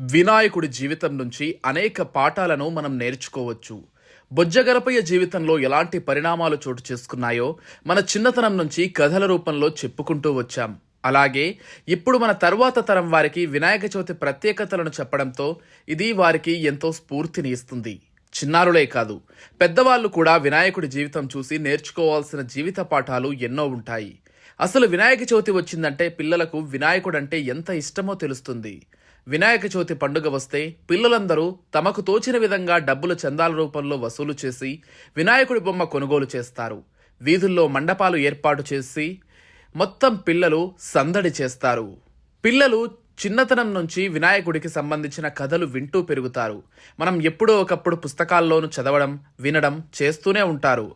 వినాయకుడి జీవితం నుంచి అనేక పాఠాలను మనం నేర్చుకోవచ్చు. బొజ్జగరపయ్య జీవితంలో ఎలాంటి పరిణామాలు చోటు చేసుకున్నాయో మన చిన్నతనం నుంచి కథల రూపంలో చెప్పుకుంటూ వచ్చాం. అలాగే ఇప్పుడు మన తరువాత తరం వారికి వినాయక చవితి ప్రత్యేకతలను చెప్పడంతో ఇది వారికి ఎంతో స్ఫూర్తిని ఇస్తుంది. చిన్నారులే కాదు పెద్దవాళ్ళు కూడా వినాయకుడి జీవితం చూసి నేర్చుకోవాల్సిన జీవిత పాఠాలు ఎన్నో ఉంటాయి. అసలు వినాయక చవితి వచ్చిందంటే పిల్లలకు వినాయకుడంటే ఎంత ఇష్టమో తెలుస్తుంది. వినాయక చవితి పండుగ వస్తే పిల్లలందరూ తమకు తోచిన విధంగా డబ్బులు చందాల రూపంలో వసూలు చేసి వినాయకుడి బొమ్మ కొనుగోలు చేస్తారు. వీధుల్లో మండపాలు ఏర్పాటు చేసి మొత్తం పిల్లలు సందడి చేస్తారు. పిల్లలు చిన్నతనం నుంచి వినాయకుడికి సంబంధించిన కథలు వింటూ పెరుగుతారు. మనం ఎప్పుడో ఒకప్పుడు పుస్తకాల్లోనూ చదవడం వినడం చేస్తూనే ఉంటారు.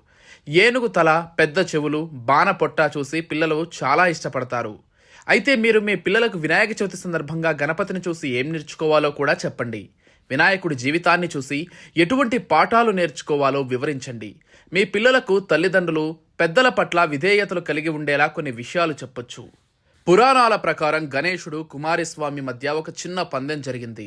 ఏనుగు తల పెద్ద చెవులు బాణ పొట్ట చూసి పిల్లలు చాలా ఇష్టపడతారు. అయితే మీరు మీ పిల్లలకు వినాయక చవితి సందర్భంగా గణపతిని చూసి ఏం నేర్చుకోవాలో కూడా చెప్పండి. వినాయకుడి జీవితాన్ని చూసి ఎటువంటి పాఠాలు నేర్చుకోవాలో వివరించండి. మీ పిల్లలకు తల్లిదండ్రులు పెద్దల పట్ల విధేయతలు కలిగి ఉండేలా కొన్ని విషయాలు చెప్పొచ్చు. పురాణాల ప్రకారం గణేశుడు కుమారస్వామి మధ్య ఒక చిన్న పందెం జరిగింది.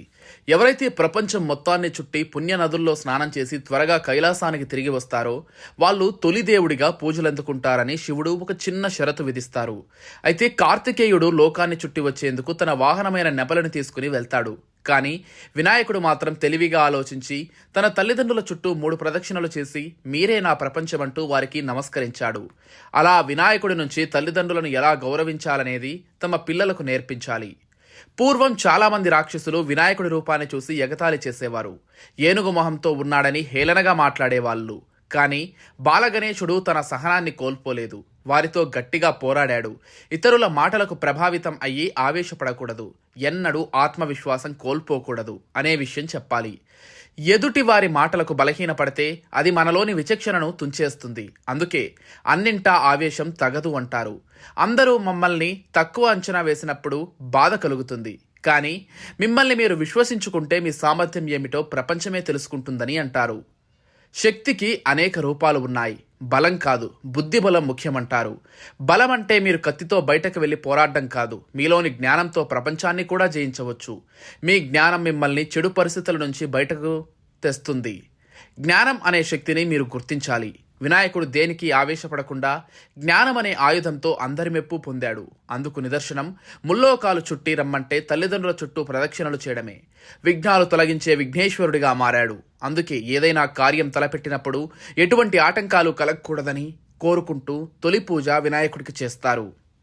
ఎవరైతే ప్రపంచం మొత్తాన్ని చుట్టి పుణ్య నదుల్లో స్నానం చేసి త్వరగా కైలాసానికి తిరిగి వస్తారో వాళ్ళు తొలి దేవుడిగా పూజలందుకుంటారని శివుడు ఒక చిన్న షరతు విధిస్తారు. అయితే కార్తికేయుడు లోకాన్ని చుట్టి వచ్చేందుకు తన వాహనమైన నెపలను తీసుకుని వెళ్తాడు. కానీ వినాయకుడు మాత్రం తెలివిగా ఆలోచించి తన తల్లిదండ్రుల చుట్టూ మూడు ప్రదక్షిణలు చేసి మీరే నా ప్రపంచమంటూ వారికి నమస్కరించాడు. అలా వినాయకుడి నుంచి తల్లిదండ్రులను ఎలా గౌరవించాలనేది తమ పిల్లలకు నేర్పించాలి. పూర్వం చాలామంది రాక్షసులు వినాయకుడి రూపాన్ని చూసి ఎగతాళి చేసేవారు. ఏనుగు మొహంతో ఉన్నాడని హేళనగా మాట్లాడేవాళ్ళు. కానీ బాలగణేశుడు తన సహనాన్ని కోల్పోలేదు. వారితో గట్టిగా పోరాడాడు. ఇతరుల మాటలకు ప్రభావితం అయ్యి ఆవేశపడకూడదు. ఎన్నడూ ఆత్మవిశ్వాసం కోల్పోకూడదు అనే విషయం చెప్పాలి. ఎదుటి వారి మాటలకు బలహీనపడితే అది మనలోని విచక్షణను తుంచేస్తుంది. అందుకే అన్నింటా ఆవేశం తగదు అంటారు. అందరూ మమ్మల్ని తక్కువ అంచనా వేసినప్పుడు బాధ కలుగుతుంది. కానీ మిమ్మల్ని మీరు విశ్వసించుకుంటే మీ సామర్థ్యం ఏమిటో ప్రపంచమే తెలుసుకుంటుందని అంటారు. శక్తికి అనేక రూపాలు ఉన్నాయి. బలం కాదు బుద్ధి బలం ముఖ్యమంటారు. బలం అంటే మీరు కత్తితో బయటకు వెళ్ళి పోరాడడం కాదు. మీలోని జ్ఞానంతో ప్రపంచాన్ని కూడా జయించవచ్చు. మీ జ్ఞానం మిమ్మల్ని చెడు పరిస్థితుల నుంచి బయటకు తెస్తుంది. జ్ఞానం అనే శక్తిని మీరు గుర్తించాలి. వినాయకుడు దేనికి ఆవేశపడకుండా జ్ఞానమనే ఆయుధంతో అందరి మెప్పు పొందాడు. అందుకు నిదర్శనం ముల్లోకాలు చుట్టి రమ్మంటే తల్లిదండ్రుల చుట్టూ ప్రదక్షిణలు చేయడమే. విఘ్నాలు తొలగించే విఘ్నేశ్వరుడిగా మారాడు. అందుకే ఏదైనా కార్యం తలపెట్టినప్పుడు ఎటువంటి ఆటంకాలు కలగకూడదని కోరుకుంటూ తొలి పూజ వినాయకుడికి చేస్తారు.